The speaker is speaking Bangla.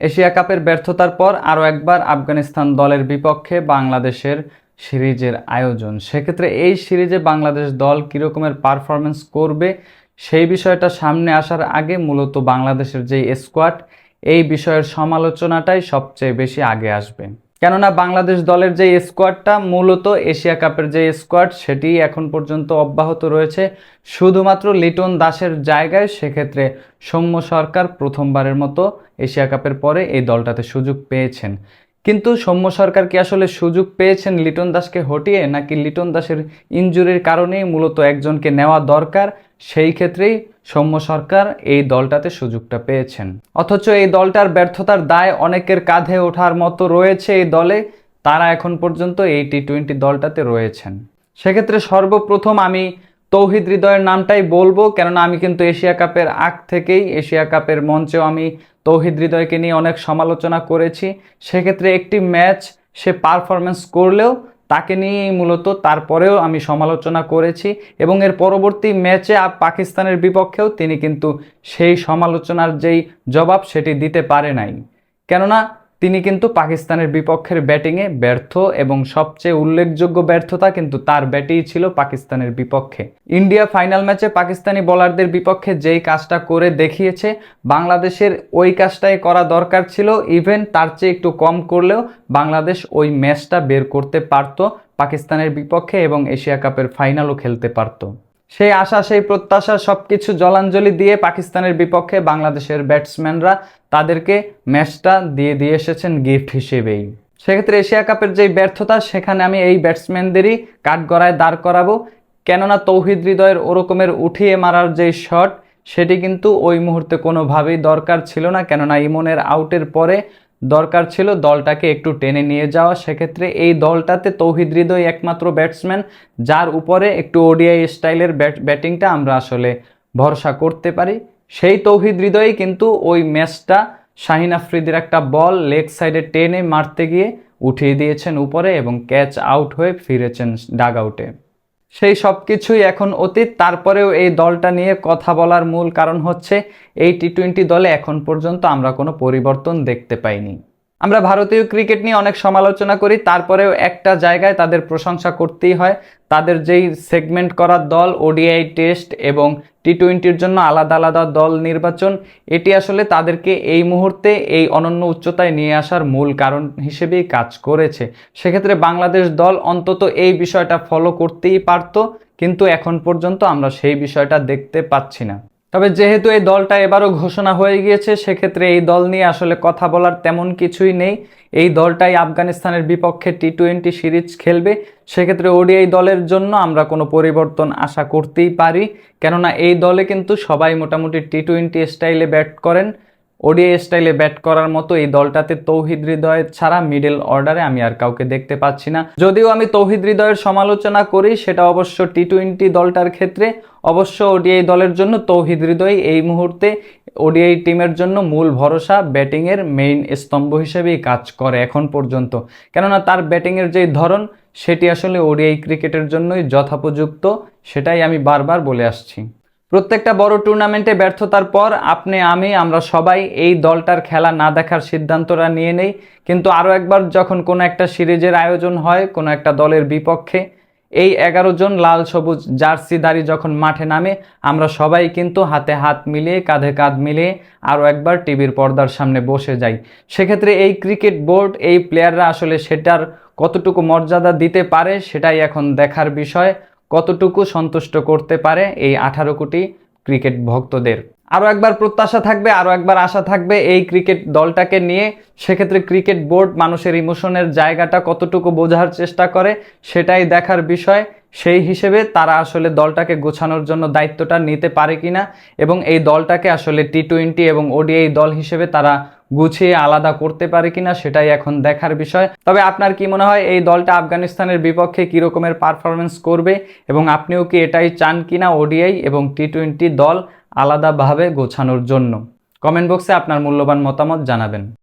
এশিয়া কাপের ব্যর্থতার পর আরও একবার আফগানিস্তান দলের বিপক্ষে বাংলাদেশের সিরিজের আয়োজন। সেক্ষেত্রে এই সিরিজে বাংলাদেশ দল কীরকমের পারফরমেন্স করবে সেই বিষয়টা সামনে আসার আগে মূলত বাংলাদেশের যেই স্কোয়াড এই বিষয়ের সমালোচনাটাই সবচেয়ে বেশি আগে আসবে। কেননা বাংলাদেশ দলের যে স্কোয়াডটা, মূলত এশিয়া কাপের যে স্কোয়াড, সেটি এখন পর্যন্ত অব্যাহত রয়েছে। শুধুমাত্র লিটন দাসের জায়গায় সেক্ষেত্রে সৌম্য সরকার প্রথমবারের মতো এশিয়া কাপের পরে এই দলটাতে সুযোগ পেয়েছেন। কিন্তু সৌম্য সরকার কি আসলে সুযোগ পেয়েছেন লিটন দাসকে হটিয়ে, নাকি লিটন দাসের ইনজুরির কারণেই মূলত একজনকে নেওয়া দরকার? সেই ক্ষেত্রেই সৌম্য সরকার এই দলটাতে সুযোগটা পেয়েছেন। অথচ এই দলটার ব্যর্থতার দায় অনেকের কাঁধে ওঠার মতো রয়েছে এই দলে। তারা এখন পর্যন্ত এই টি টোয়েন্টি দলটাতে রয়েছেন। সেক্ষেত্রে সর্বপ্রথম আমি তৌহিদ হৃদয়ের নামটাই বলব, কেননা আমি কিন্তু এশিয়া কাপের আগ থেকেই এশিয়া কাপের মঞ্চেও আমি তৌহিদ হৃদয়কে নিয়ে অনেক সমালোচনা করেছি। সেক্ষেত্রে একটি ম্যাচ সে পারফরমেন্স করলেও তাকে নিয়েই মূলত তারপরেও আমি সমালোচনা করেছি এবং এর পরবর্তী ম্যাচে পাকিস্তানের বিপক্ষেও তিনি কিন্তু সেই সমালোচনার যেই জবাব সেটি দিতে পারে নাই। কেননা তিনি কিন্তু পাকিস্তানের বিপক্ষের ব্যাটিংয়ে ব্যর্থ এবং সবচেয়ে উল্লেখযোগ্য ব্যর্থতা কিন্তু তার ব্যাটেই ছিল পাকিস্তানের বিপক্ষে। ইন্ডিয়া ফাইনাল ম্যাচে পাকিস্তানি বোলারদের বিপক্ষে যেই কাজটা করে দেখিয়েছে, বাংলাদেশের ওই কাজটাই করা দরকার ছিল। ইভেন তার চেয়ে একটু কম করলেও বাংলাদেশ ওই ম্যাচটা বের করতে পারত, পাকিস্তানের বিপক্ষে এবং এশিয়া কাপের ফাইনালও খেলতে পারত। সেই আশা, সেই প্রত্যাশা সব কিছু জলাঞ্জলি দিয়ে পাকিস্তানের বিপক্ষে বাংলাদেশের ব্যাটসম্যানরা তাদেরকে ম্যাচটা দিয়ে দিয়ে এসেছেন গিফট হিসেবেই। সেক্ষেত্রে এশিয়া কাপের যেই ব্যর্থতা, সেখানে আমি এই ব্যাটসম্যানদেরই কাঠগড়ায় দাঁড় করাবো। কেননা তৌহিদ হৃদয়ের ওরকমের উঠিয়ে মারার যেই শট, সেটি কিন্তু ওই মুহূর্তে কোনোভাবেই দরকার ছিল না। কেননা ইমনের আউটের পরে দরকার ছিল দলটাকে একটু টেনে নিয়ে যাওয়া। সেক্ষেত্রে এই দলটাতে তৌহিদ হৃদয় একমাত্র ব্যাটসম্যান, যার উপরে একটু ওডিআই স্টাইলের ব্যাট, ব্যাটিংটা আমরা আসলে ভরসা করতে পারি। সেই তৌহিদ হৃদয়ই কিন্তু ওই ম্যাচটা শাহিন আফ্রিদির একটা বল লেগ সাইডে টেনে মারতে গিয়ে উঠিয়ে দিয়েছেন উপরে এবং ক্যাচ আউট হয়ে ফিরেছেন ডাগ আউটে। সেই সব কিছুই এখন অতীত। তারপরেও এই দলটা নিয়ে কথা বলার মূল কারণ হচ্ছে এই টি টোয়েন্টি দলে এখন পর্যন্ত আমরা কোনো পরিবর্তন দেখতে পাইনি। আমরা ভারতীয় ক্রিকেট নিয়ে অনেক সমালোচনা করি, তারপরেও একটা জায়গায় তাদের প্রশংসা করতেই হয়। তাদের যেই সেগমেন্ট করার দল, ওডিআই টেস্ট এবং টি টোয়েন্টির জন্য আলাদা আলাদা দল নির্বাচন, এটি আসলে তাদেরকে এই মুহূর্তে এই অনন্য উচ্চতায় নিয়ে আসার মূল কারণ হিসেবেই কাজ করেছে। সেক্ষেত্রে বাংলাদেশ দল অন্তত এই বিষয়টা ফলো করতেই পারতো, কিন্তু এখন পর্যন্ত আমরা সেই বিষয়টা দেখতে পাচ্ছি না। তবে যেহেতু এই দলটা এবারও ঘোষণা হয়ে গিয়েছে, সেক্ষেত্রে এই দল নিয়ে আসলে কথা বলার তেমন কিছুই নেই। এই দলটাই আফগানিস্তানের বিপক্ষে টি টোয়েন্টি সিরিজ খেলবে। সেক্ষেত্রে ওডিআই দলের জন্য আমরা কোনো পরিবর্তন আশা করতেই পারি। কেননা এই দলে কিন্তু সবাই মোটামুটি টি টোয়েন্টি স্টাইলে ব্যাট করেন। ওডিআই স্টাইলে ব্যাট করার মতো এই দলটাতে তৌহিদ হৃদয় ছাড়া মিডল অর্ডারে আমি আর কাউকে দেখতে পাচ্ছি না। যদিও আমি তৌহিদ হৃদয়ের সমালোচনা করি, সেটা অবশ্য টি টোয়েন্টি দলটার ক্ষেত্রে। অবশ্য ওডিআই দলের জন্য তৌহিদ হৃদয় এই মুহূর্তে ওডিআই টিমের জন্য মূল ভরসা ব্যাটিংয়ের মেইন স্তম্ভ হিসেবেই কাজ করে এখন পর্যন্ত। কেননা তার ব্যাটিংয়ের যেই ধরন, সেটি আসলে ওডিআই ক্রিকেটের জন্যই যথাপযুক্ত, সেটাই আমি বারবার বলে আসছি। প্রত্যেকটা বড় টুর্নামেন্টে ব্যর্থতার পর আপনি, আমি, আমরা সবাই এই দলটার খেলা না দেখার সিদ্ধান্তটা নিয়ে নেই। কিন্তু আরও একবার যখন কোনো একটা সিরিজের আয়োজন হয়, কোনো একটা দলের বিপক্ষে, এই এগারো জন লাল সবুজ জার্সিধারী যখন মাঠে নামে, আমরা সবাই কিন্তু হাতে হাত মিলিয়ে, কাঁধে কাঁধ মিলিয়ে আরও একবার টিভির পর্দার সামনে বসে যাই। সেক্ষেত্রে এই ক্রিকেট বোর্ড, এই প্লেয়াররা আসলে সেটার কতটুকু মর্যাদা দিতে পারে, সেটাই এখন দেখার বিষয়। কতটুকু সন্তুষ্ট করতে পারে এই আঠারো কোটি ক্রিকেট ভক্তদের? আরও একবার প্রত্যাশা থাকবে আরও একবার আশা থাকবে এই ক্রিকেট দলটাকে নিয়ে। সেক্ষেত্রে ক্রিকেট বোর্ড মানুষের ইমোশনের জায়গাটা কতটুকু বোঝার চেষ্টা করে সেটাই দেখার বিষয়। সেই হিসেবে তারা আসলে দলটাকে গোছানোর জন্য দায়িত্বটা নিতে পারে কিনা এবং এই দলটাকে আসলে টি টোয়েন্টি এবং ওডিআই দল হিসেবে তারা গুছিয়ে আলাদা করতে পারে কিনা সেটাই এখন দেখার বিষয়। তবে আপনার কি মনে হয়, এই দলটা আফগানিস্তানের বিপক্ষে কী রকমের পারফরমেন্স করবে এবং আপনিও কি এটাই চান কিনা ওডিআই এবং টি টোয়েন্টি দল আলাদাভাবে গোছানোর জন্য? কমেন্ট বক্সে আপনার মূল্যবান মতামত জানাবেন।